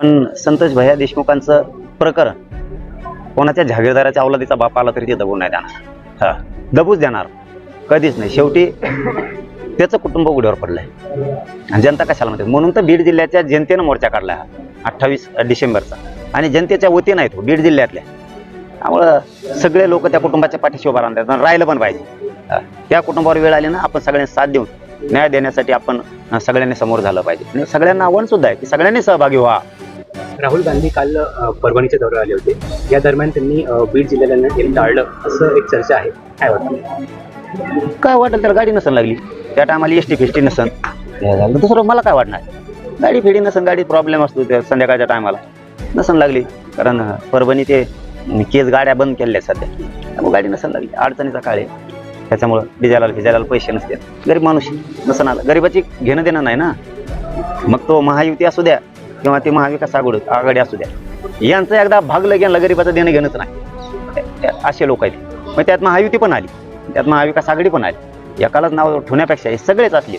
पण संतोष भैया देशमुखांचं प्रकरण कोणाच्या जहागीरदाराच्या अवलादीचा बाप आला तरी ते दबू नाही देणार हा दबूच देणार. कधीच नाही. शेवटी त्याचं कुटुंब उघड्यावर पडलंय. आणि जनता कशाला म्हणते? म्हणून तर बीड जिल्ह्याच्या जनतेनं मोर्चा काढला हा अठ्ठावीस डिसेंबरचा. आणि जनतेच्या वतीनं आहे तो बीड जिल्ह्यातल्या. त्यामुळं सगळे लोक त्या कुटुंबाच्या पाठीशी उभा राहतात राहिलं पण पाहिजे. त्या कुटुंबावर वेळ आली ना आपण सगळ्यांनी साथ देऊन न्याय देण्यासाठी आपण सगळ्यांनी समोर झालं पाहिजे. आणि सगळ्यांना आव्हान सुद्धा आहे की सगळ्यांनी सहभागी व्हा. राहुल गांधी काल परभणीच्या दौऱ्यावर आले होते. या दरम्यान त्यांनी बीड जिल्ह्याला टाळलं असं एक चर्चा आहे. काय वाटतं? काय वाटेल तर गाडी नसन लागली. त्या टायमाला एस टी फिस्टी नसन. दुसरं मला काय वाटणार? गाडी फिडी नसन गाडी प्रॉब्लेम असतो त्या संध्याकाळच्या टायमाला. नसन लागली. कारण परभणी ते केस गाड्या बंद केलेल्या सध्या. त्यामुळे गाडी नसन लागली. अडचणीचा काळ आहे. त्याच्यामुळं डिझेला फिजायला पैसे नसते गरीब माणूस नसन आला गरीबाची घेणं देणं नाही ना. मग तो महायुती असू द्या किंवा ती महाविकास आघाडी आघाडी असू द्या. यांचं एकदा भागलं यांना गरीबाचं देणं घेणंच नाही. असे लोक आहेत. मग त्यात महायुती पण आली. त्यात महाविकास आघाडी पण आली. एकालाच नाव ठेवण्यापेक्षा हे सगळेच असले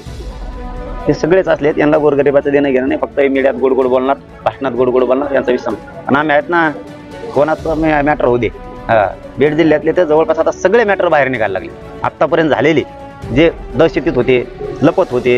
हे सगळेच असलेत यांना गोरगरिबाचं देणं घेणं नाही. फक्त मीडियात गोड गोड बोलणार भाषणात गोड गोड बोलणार यांचा विसम आणि आम्ही आहेत ना कोणाचं मॅटर होऊ दे. बीड जिल्ह्यातले तर जवळपास आता सगळे मॅटर बाहेर निघायला लागले. आत्तापर्यंत झालेले जे दहशतीत होते लपत होते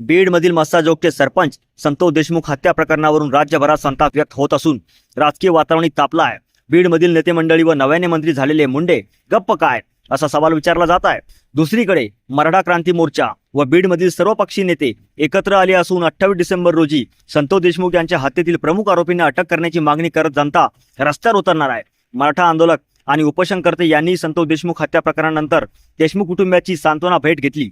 बीडमधील मस्साजोगचे सरपंच संतोष देशमुख हत्या प्रकरणावरून राज्यभरात संताप व्यक्त होत असून राजकीय वातावरणी तापला आहे. बीडमधील नेते मंडळी व नव्याने मंत्री झालेले मुंडे गप्प काय असा सवाल विचारला जात आहे. दुसरीकडे मराठा क्रांती मोर्चा व बीडमधील सर्वपक्षीय नेते एकत्र आले असून अठ्ठावीस डिसेंबर रोजी संतोष देशमुख यांच्या हत्येतील प्रमुख आरोपींना अटक करण्याची मागणी करत जनता रस्त्यावर उतरणार आहे. मराठा आंदोलक आणि उपोषणकर्ते यांनी संतोष देशमुख हत्या प्रकरणानंतर देशमुख कुटुंबियाची सांत्वना भेट घेतली.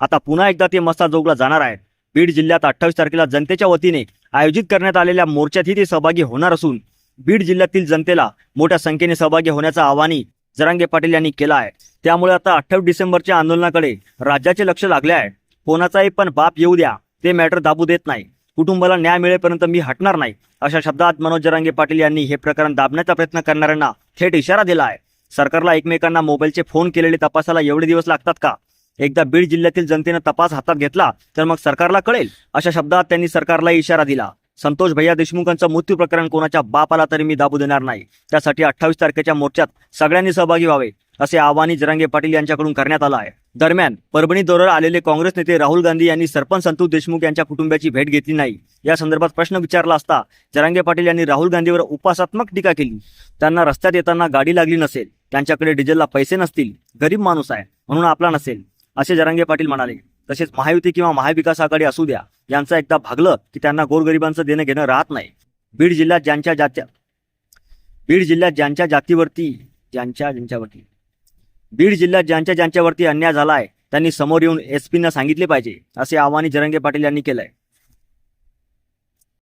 आता पुन्हा एकदा ते मस्ताजोगला जाणार आहे बीड जिल्ह्यात अठ्ठावीस तारखेला जनतेच्या वतीने आयोजित करण्यात आलेल्या मोर्चातही ते सहभागी होणार असून बीड जिल्ह्यातील जनतेला मोठ्या संख्येने सहभागी होण्याचं आवाहनही जरांगे पाटील यांनी केलं आहे. त्यामुळे आता अठ्ठावीस डिसेंबरच्या आंदोलनाकडे राज्याचे लक्ष लागले आहे. कोणाचाही पण बाप येऊ द्या ते मॅटर दाबू देत नाही. कुटुंबाला न्याय मिळेपर्यंत मी हटणार नाही अशा शब्दात मनोज जरांगे पाटील यांनी हे प्रकरण दाबण्याचा प्रयत्न करणाऱ्यांना थेट इशारा दिला आहे. सरकारला एकमेकांना मोबाईलचे फोन केलेले तपासाला एवढे दिवस लागतात का? एकदा बीड जिल्ह्यातील जनतेनं तपास हातात घेतला तर मग सरकारला कळेल अशा शब्दात त्यांनी सरकारला इशारा दिला. संतोष भैया देशमुखांचं मृत्यू प्रकरण कोणाच्या बाप आला तरी मी दाबू देणार नाही. त्यासाठी अठ्ठावीस तारखेच्या मोर्चात सगळ्यांनी सहभागी व्हावे असे आवाहन जरांगे पाटील यांच्याकडून करण्यात आलं आहे. दरम्यान परभणी दौऱ्यावर आलेले काँग्रेस नेते राहुल गांधी यांनी सरपंच संतोष देशमुख यांच्या कुटुंबियाची भेट घेतली नाही. या संदर्भात प्रश्न विचारला असता जरांगे पाटील यांनी राहुल गांधीवर उपासात्मक टीका केली. त्यांना रस्त्यात येताना गाडी लागली नसेल त्यांच्याकडे डिझेलला पैसे नसतील गरीब माणूस आहे म्हणून आपला नसेल. असे जरांगे पाटील म्हणाले तसेच महायुती किंवा महाविकास आघाडी असू द्या. यांचं एकदा भागलं की त्यांना गोरगरिबांचं देणं घेणं राहत नाही. बीड जिल्ह्यात ज्यांच्या जात्या बीड जिल्ह्यात ज्यांच्या जातीवरती ज्यांच्या ज्यांच्यावरती बीड जिल्ह्यात ज्यांच्या ज्यांच्यावरती अन्याय झाला आहे त्यांनी समोर येऊन एस पीना सांगितले पाहिजे असे आवाहन जरंगे पाटील यांनी केलंय.